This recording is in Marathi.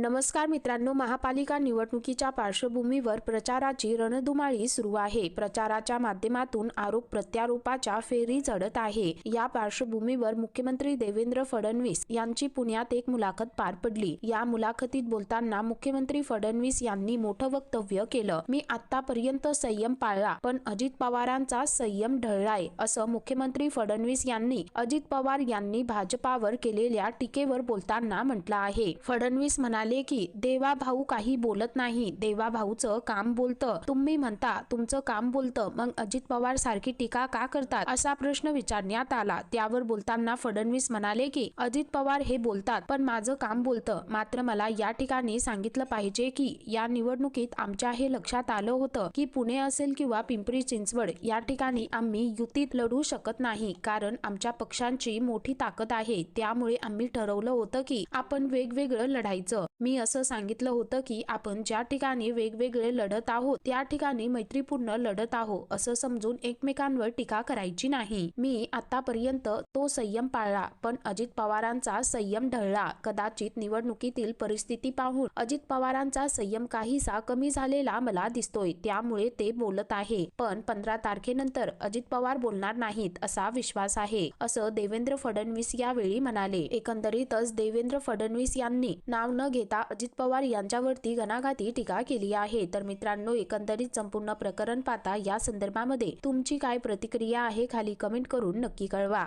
नमस्कार मित्रांनो महापालिका निवडणुकीच्या पार्श्वभूमीवर प्रचाराची रणधुमाळी सुरू आहे. प्रचाराच्या माध्यमातून आरोप प्रत्यारोपाच्या फेरी झडत आहे. या पार्श्वभूमीवर मुख्यमंत्री देवेंद्र फडणवीस यांची पुण्यात एक मुलाखत पार पडली. या मुलाखतीत बोलताना मुख्यमंत्री फडणवीस यांनी मोठं वक्तव्य केलं. मी आतापर्यंत संयम पाळला पण अजित पवारांचा संयम ढळलाय असं मुख्यमंत्री फडणवीस यांनी अजित पवार यांनी भाजपावर केलेल्या टीकेवर बोलताना म्हटलं आहे. फडणवीस म्हणाले की देवा भाऊ काही बोलत नाही. देवा भाऊचं काम बोलतं. तुम्ही म्हणता तुमचं काम बोलतं. मग अजित पवार सारखी टीका का करतात? असा प्रश्न विचारण्यात आला. त्यावर बोलताना फडणवीस म्हणाले की अजित पवार हे बोलतात पण माझं काम बोलतं. मात्र मला या ठिकाणी सांगितलं पाहिजे की या निवडणुकीत आमच्या हे लक्षात आलं होतं की पुणे असेल किंवा पिंपरी चिंचवड या ठिकाणी आम्ही युतीत लढू शकत नाही. कारण आमच्या पक्षांची मोठी ताकद आहे. त्यामुळे आम्ही ठरवलं होतं की आपण वेगवेगळं लढायचं. मी असं सांगितलं होतं की आपण ज्या ठिकाणी वेगवेगळे लढत आहोत त्या ठिकाणी मैत्रीपूर्ण लढत आहोत असं समजून एकमेकांवर टीका करायची नाही. मी आतापर्यंत तो संयम पाळला पण अजित पवारांचा संयम ढळला. कदाचित निवडणुकीतील परिस्थिती पाहून अजित पवारांचा संयम काहीसा कमी झालेला मला दिसतोय त्यामुळे ते बोलत आहे. पण पंधरा तारखेनंतर अजित पवार बोलणार नाहीत असा विश्वास आहे असं देवेंद्र फडणवीस यावेळी म्हणाले. एकंदरीतच देवेंद्र फडणवीस यांनी नाव न घेत नेता अजित पवार यांच्यावरती घणाघाती टीका केली आहे. तर मित्रांनो एकंदरीत संपूर्ण प्रकरण पाहता या संदर्भामध्ये तुमची काय प्रतिक्रिया आहे खाली कमेंट करून नक्की कळवा.